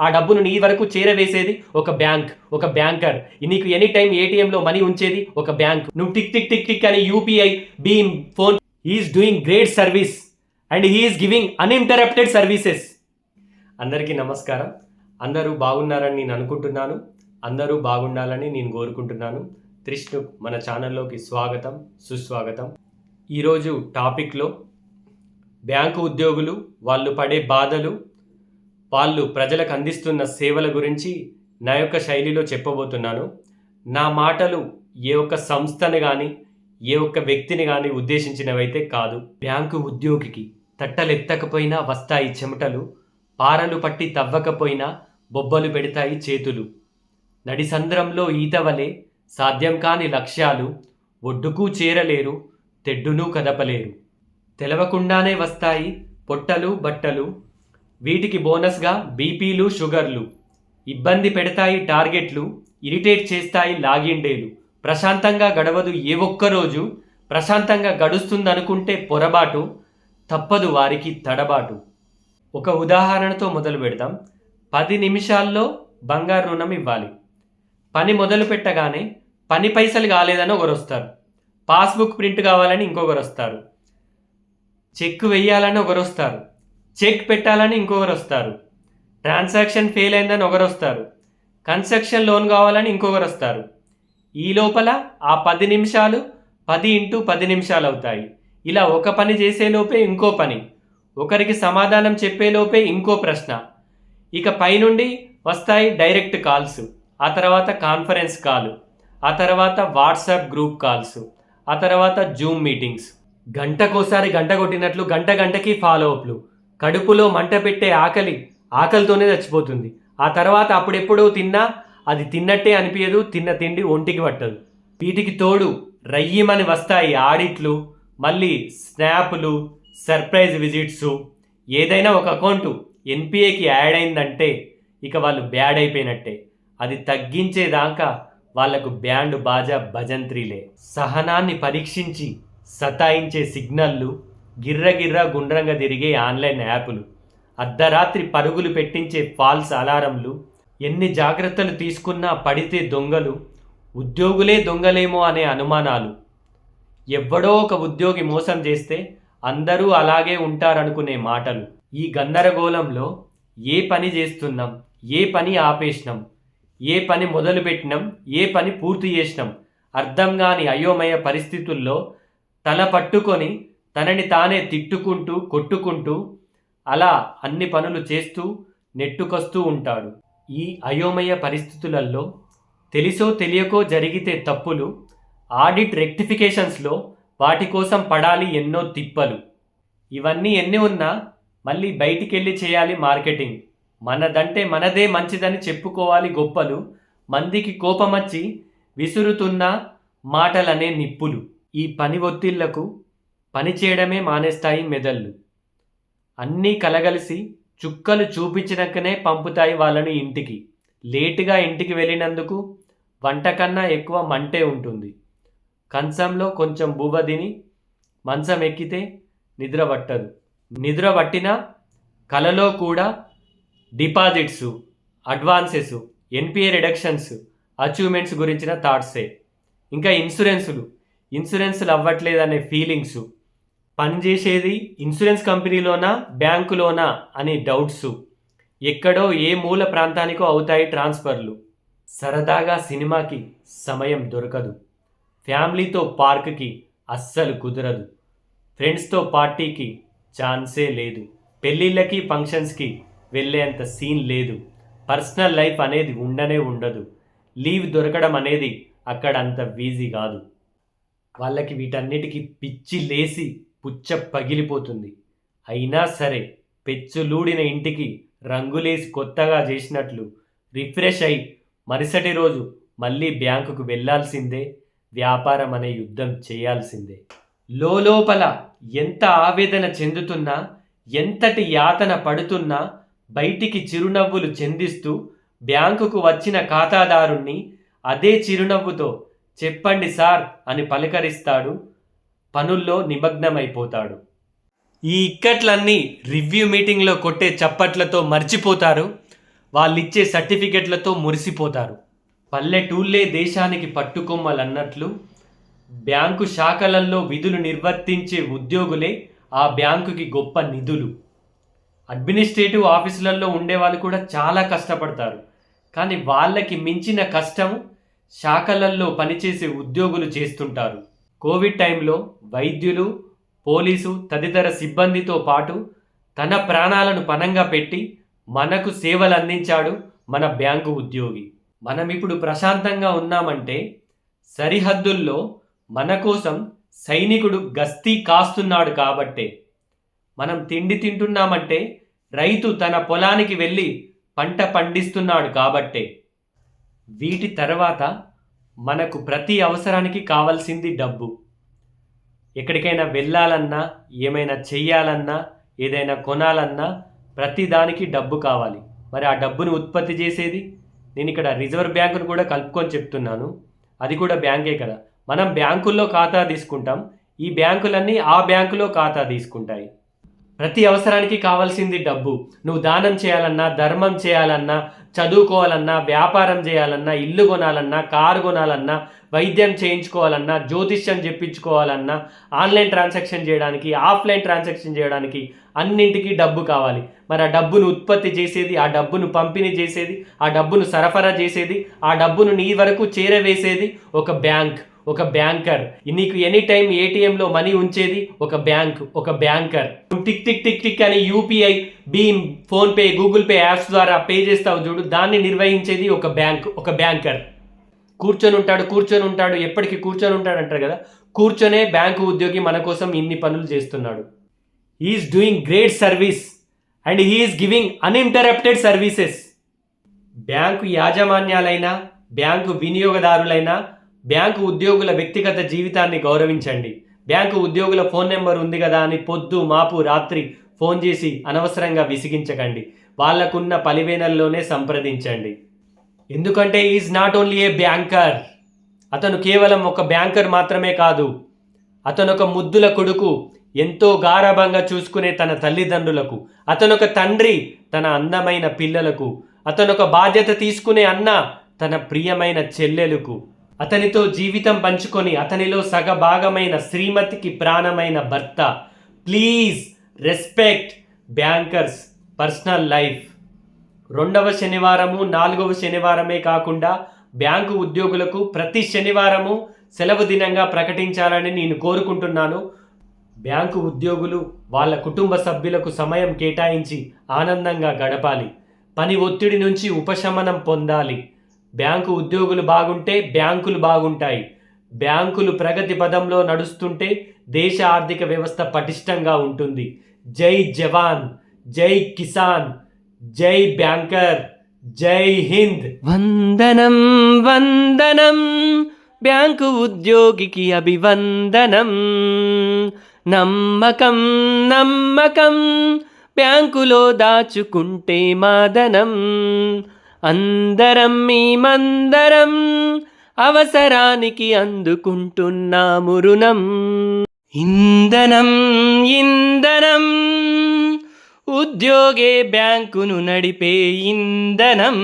ఆ డబ్బును నీ వరకు చేరవేసేది ఒక బ్యాంక్ ఒక బ్యాంకర్. నీకు ఎనీ టైం ఏటీఎంలో మనీ ఉంచేది ఒక బ్యాంక్. నువ్వు టిక్ టిక్ టిక్ టిక్ అని UPI BHIM phone he's doing great service. And he's giving uninterrupted services. అందరికీ నమస్కారం. అందరూ బాగున్నారని నేను అనుకుంటున్నాను. అందరూ బాగుండాలని నేను కోరుకుంటున్నాను. త్రిష్ణు మన ఛానల్లోకి స్వాగతం సుస్వాగతం. ఈరోజు టాపిక్లో బ్యాంకు ఉద్యోగులు వాళ్ళు పడే బాధలు వాళ్ళు ప్రజలకు అందిస్తున్న సేవల గురించి నా యొక్క శైలిలో చెప్పబోతున్నాను. నా మాటలు ఏ ఒక్క సంస్థని కానీ ఏ ఒక్క వ్యక్తిని కానీ ఉద్దేశించినవైతే కాదు. బ్యాంకు ఉద్యోగికి తట్టలెత్తకపోయినా వస్తాయి చెమటలు పారలు పట్టి తవ్వకపోయినా బొబ్బలు పెడతాయి చేతులు. నడిసంద్రంలో ఈతవలే సాధ్యం కాని లక్ష్యాలు ఒడ్డుకు చేరలేరు తెడ్డును కదపలేరు. తెలవకుండానే వస్తాయి పొట్టలు బట్టలు వీటికి బోనస్గా బీపీలు షుగర్లు ఇబ్బంది పెడతాయి టార్గెట్లు ఇరిటేట్ చేస్తాయి లాగిండేలు ప్రశాంతంగా గడవదు ఏ ఒక్క రోజు ప్రశాంతంగా గడుస్తుందనుకుంటే పొరబాటు తప్పదు వారికి తడబాటు. ఒక ఉదాహరణతో మొదలు పెడదాం. పది నిమిషాల్లో బంగారు రుణం ఇవ్వాలి. పని మొదలు పెట్టగానే పని పైసలు కాలేదని ఒకరు వస్తారు పాస్బుక్ ప్రింట్ కావాలని ఇంకొకరు వస్తారు చెక్ వెయ్యాలని ఒకరు వస్తారు చెక్ పెట్టాలని ఇంకొకరు వస్తారు. ట్రాన్సాక్షన్ ఫెయిల్ అయిందని ఒకరు వస్తారు. కన్స్ట్రక్షన్ లోన్ కావాలని ఇంకొకరు వస్తారు. ఈ లోపల ఆ పది నిమిషాలు పది ఇంటూ పది నిమిషాలు అవుతాయి. ఇలా ఒక పని చేసేలోపే ఇంకో పని. ఒకరికి సమాధానం చెప్పేలోపే ఇంకో ప్రశ్న. ఇక పైనుండి వస్తాయి డైరెక్ట్ కాల్స్. ఆ తర్వాత కాన్ఫరెన్స్ కాల్. ఆ తర్వాత వాట్సాప్ గ్రూప్ కాల్స్. ఆ తర్వాత జూమ్ మీటింగ్స్. గంటకోసారి గంట కొట్టినట్లు గంట గంటకి ఫాలో అప్లు కడుపులో మంట పెట్టే ఆకలి ఆకలితోనే చచ్చిపోతుంది. ఆ తర్వాత అప్పుడెప్పుడో తిన్నా అది తిన్నట్టే అనిపించదు తిన్న తిండి ఒంటికి పట్టదు. వీటికి తోడు రయ్యమని వస్తాయి ఆడిట్లు మళ్ళీ స్నాప్లు సర్ప్రైజ్ విజిట్స్. ఏదైనా ఒక అకౌంటు ఎన్పిఏకి యాడ్ అయిందంటే ఇక వాళ్ళు బ్యాడ్ అయిపోయినట్టే. అది తగ్గించేదాకా వాళ్ళకు బ్యాండ్ బాజా భజంత్రీలే. సహనాన్ని పరీక్షించి సతాయించే సిగ్నల్లు గిర్రగిర్ర గుండ్రంగా తిరిగే ఆన్లైన్ యాపులు అర్ధరాత్రి పరుగులు పెట్టించే ఫాల్స్ అలారంలు ఎన్ని జాగ్రత్తలు తీసుకున్నా పడితే దొంగలు ఉద్యోగులే దొంగలేమో అనే అనుమానాలు. ఎవ్వడో ఒక ఉద్యోగి మోసం చేస్తే అందరూ అలాగే ఉంటారనుకునే మాటలు. ఈ గందరగోళంలో ఏ పని చేస్తున్నాం ఏ పని ఆపేసినాం ఏ పని మొదలుపెట్టినాం ఏ పని పూర్తి చేసినాం అర్థం కాని అయోమయ పరిస్థితుల్లో తల పట్టుకొని తనని తానే తిట్టుకుంటూ కొట్టుకుంటూ అలా అన్ని పనులు చేస్తూ నెట్టుకొస్తూ ఉంటాడు. ఈ అయోమయ పరిస్థితులలో తెలిసో తెలియకో జరిగితే తప్పులు ఆడిట్ రెక్టిఫికేషన్స్లో వాటి కోసం పడాలి ఎన్నో తిప్పలు. ఇవన్నీ ఎన్ని ఉన్నా మళ్ళీ బయటికెళ్ళి చేయాలి మార్కెటింగ్. మనదంటే మనదే మంచిదని చెప్పుకోవాలి గొప్పలు మందికి కోపమచ్చి విసురుతున్న మాటలనే నిప్పులు. ఈ పని ఒత్తిళ్ళకు పని చేయడమే మానేస్తాయి మెదళ్ళు. అన్నీ కలగలిసి చుక్కలు చూపించినాకనే పంపుతాయి వాళ్ళని ఇంటికి. లేటుగా ఇంటికి వెళ్ళినందుకు వంట కన్నా ఎక్కువ మంటే ఉంటుంది. కంచంలో కొంచెం బువ్వ తిని మంచం ఎక్కితే నిద్ర పట్టదు. నిద్ర కలలో కూడా deposits advances NPA reductions achievements గురించిన థాట్సే. ఇంకా ఇన్సూరెన్సులు. ఇన్సూరెన్సులు అవ్వట్లేదనే ఫీలింగ్స్. పనిచేసేది ఇన్సూరెన్స్ కంపెనీలోనా బ్యాంకులోనా అనే డౌట్స్. ఎక్కడో ఏ మూల ప్రాంతానికో అవుతాయి ట్రాన్స్ఫర్లు. సరదాగా సినిమాకి సమయం దొరకదు. ఫ్యామిలీతో పార్క్కి అస్సలు కుదరదు. ఫ్రెండ్స్తో పార్టీకి ఛాన్సే లేదు. పెళ్ళిళ్ళకి ఫంక్షన్స్కి వెళ్ళేంత సీన్ లేదు. పర్సనల్ లైఫ్ అనేది ఉండనే ఉండదు. లీవ్ దొరకడం అనేది అక్కడ అంత వీజీ కాదు. వాళ్ళకి వీటన్నిటికీ పిచ్చి లేసి పుచ్చ పగిలిపోతుంది. అయినా సరే పెచ్చులూడిన ఇంటికి రంగులేసి కొత్తగా చేసినట్లు రిఫ్రెష్ అయి మరుసటి రోజు మళ్ళీ బ్యాంకుకు వెళ్ళాల్సిందే వ్యాపారం అనే యుద్ధం చేయాల్సిందే. లోపల ఎంత ఆవేదన చెందుతున్నా ఎంతటి యాతన పడుతున్నా బయటికి చిరునవ్వులు చెందిస్తూ బ్యాంకుకు వచ్చిన ఖాతాదారుణ్ణి అదే చిరునవ్వుతో చెప్పండి సార్ అని పలకరిస్తాడు పనుల్లో నిమగ్నమైపోతాడు. ఈ ఇక్కట్లన్నీ రివ్యూ మీటింగ్లో కొట్టే చప్పట్లతో మర్చిపోతారు. వాళ్ళిచ్చే సర్టిఫికెట్లతో మురిసిపోతారు. పల్లెటూళ్ళే దేశానికి పట్టుకొమ్మలన్నట్లు బ్యాంకు శాఖలలో విధులు నిర్వర్తించే ఉద్యోగులే ఆ బ్యాంకుకి గొప్ప నిధులు. అడ్మినిస్ట్రేటివ్ ఆఫీసులలో ఉండే వాళ్ళు కూడా చాలా కష్టపడతారు. కానీ వాళ్ళకి మించిన కష్టం శాఖలల్లో పనిచేసే ఉద్యోగులు చేస్తుంటారు. కోవిడ్ టైంలో వైద్యులు పోలీసు తదితర సిబ్బందితో పాటు తన ప్రాణాలను పనంగా పెట్టి మనకు సేవలు అందించాడు మన బ్యాంకు ఉద్యోగి. మనం ఇప్పుడు ప్రశాంతంగా ఉన్నామంటే సరిహద్దుల్లో మన కోసం సైనికుడు గస్తీ కాస్తున్నాడు కాబట్టే. మనం తిండి తింటున్నామంటే రైతు తన పొలానికి వెళ్ళి పంట పండిస్తున్నాడు కాబట్టే. వీటి తర్వాత మనకు ప్రతి అవసరానికి కావాల్సింది డబ్బు. ఎక్కడికైనా వెళ్ళాలన్నా ఏమైనా చెయ్యాలన్నా ఏదైనా కొనాలన్నా ప్రతి దానికి డబ్బు కావాలి. మరి ఆ డబ్బును ఉత్పత్తి చేసేది? నేను ఇక్కడ రిజర్వ్ బ్యాంకును కూడా కలుపుకొని చెప్తున్నాను. అది కూడా బ్యాంకే కదా. మనం బ్యాంకుల్లో ఖాతా తీసుకుంటాం. ఈ బ్యాంకులన్నీ ఆ బ్యాంకులో ఖాతా తీసుకుంటాయి. ప్రతి అవసరానికి కావాల్సింది డబ్బు. నువ్వు దానం చేయాలన్నా ధర్మం చేయాలన్నా చదువుకోవాలన్నా వ్యాపారం చేయాలన్నా ఇల్లు కొనాలన్నా కారు కొనాలన్నా వైద్యం చేయించుకోవాలన్నా జ్యోతిష్యం చెప్పించుకోవాలన్నా ఆన్లైన్ ట్రాన్సాక్షన్ చేయడానికి ఆఫ్లైన్ ట్రాన్సాక్షన్ చేయడానికి అన్నింటికీ డబ్బు కావాలి. మరి ఆ డబ్బును ఉత్పత్తి చేసేది ఆ డబ్బును పంపిణీ చేసేది ఆ డబ్బును సరఫరా చేసేది ఆ డబ్బును నీ వరకు చేరవేసేది ఒక బ్యాంక్. ఒక బ్యాంకర్. నీకు ఎనీ టైం ఏటీఎంలో మనీ ఉంచేది ఒక బ్యాంక్ ఒక banker. Tick tick tick tick అని యూపీఐ భీమ్ ఫోన్పే గూగుల్ పే యాప్స్ ద్వారా పే చేస్తావు చూడు. దాన్ని నిర్వహించేది ఒక బ్యాంక్ ఒక బ్యాంకర్. కూర్చొని ఉంటాడు కూర్చొని ఉంటాడు. ఎప్పటికీ కూర్చొని ఉంటాడు అంటారు కదా? కూర్చొనే బ్యాంకు ఉద్యోగి మన కోసం ఇన్ని పనులు చేస్తున్నాడు. Is doing great service and he's giving uninterrupted services bank యాజమాన్యాలైనా bank వినియోగదారులైనా బ్యాంకు ఉద్యోగుల వ్యక్తిగత జీవితాన్ని గౌరవించండి. బ్యాంకు ఉద్యోగుల ఫోన్ నెంబర్ ఉంది కదా అని పొద్దు మాపు రాత్రి ఫోన్ చేసి అనవసరంగా విసిగించకండి. వాళ్ళకున్న పలివేనల్లోనే సంప్రదించండి. ఎందుకంటే is not only a banker అతను కేవలం ఒక బ్యాంకర్ మాత్రమే కాదు. అతను ఒక ముద్దుల కొడుకు ఎంతో గారాభంగా చూసుకునే తన తల్లిదండ్రులకు అతను ఒక తండ్రి తన అందమైన పిల్లలకు అతను ఒక బాధ్యత తీసుకునే అన్న తన ప్రియమైన చెల్లెలకు అతనితో జీవితం పంచుకొని అతనిలో సగభాగమైన శ్రీమతికి ప్రాణమైన భర్త. Please respect bankers personal life. రెండవ శనివారము నాలుగవ శనివారమే కాకుండా బ్యాంకు ఉద్యోగులకు ప్రతి శనివారము సెలవు దినంగా ప్రకటించాలని నేను కోరుకుంటున్నాను. బ్యాంకు ఉద్యోగులు వాళ్ళ కుటుంబ సభ్యులకు సమయం కేటాయించి ఆనందంగా గడపాలి. పని ఒత్తిడి నుంచి ఉపశమనం పొందాలి. బ్యాంకు ఉద్యోగులు బాగుంటే బ్యాంకులు బాగుంటాయి. బ్యాంకులు ప్రగతి పదంలో నడుస్తుంటే దేశ ఆర్థిక వ్యవస్థ పటిష్టంగా ఉంటుంది. జై జవాన్ జై కిసాన్ జై బ్యాంకర్ జై హింద్. వందనం వందనం బ్యాంకు ఉద్యోగికి అభివందనం. నమ్మకం నమ్మకం బ్యాంకులో దాచుకుంటే మాదనం. అందరం మేమందరం అవసరానికి అందుకుంటున్నాము రుణం. ఇంధనం ఇంధనం ఉద్యోగే బ్యాంకును నడిపే ఇంధనం.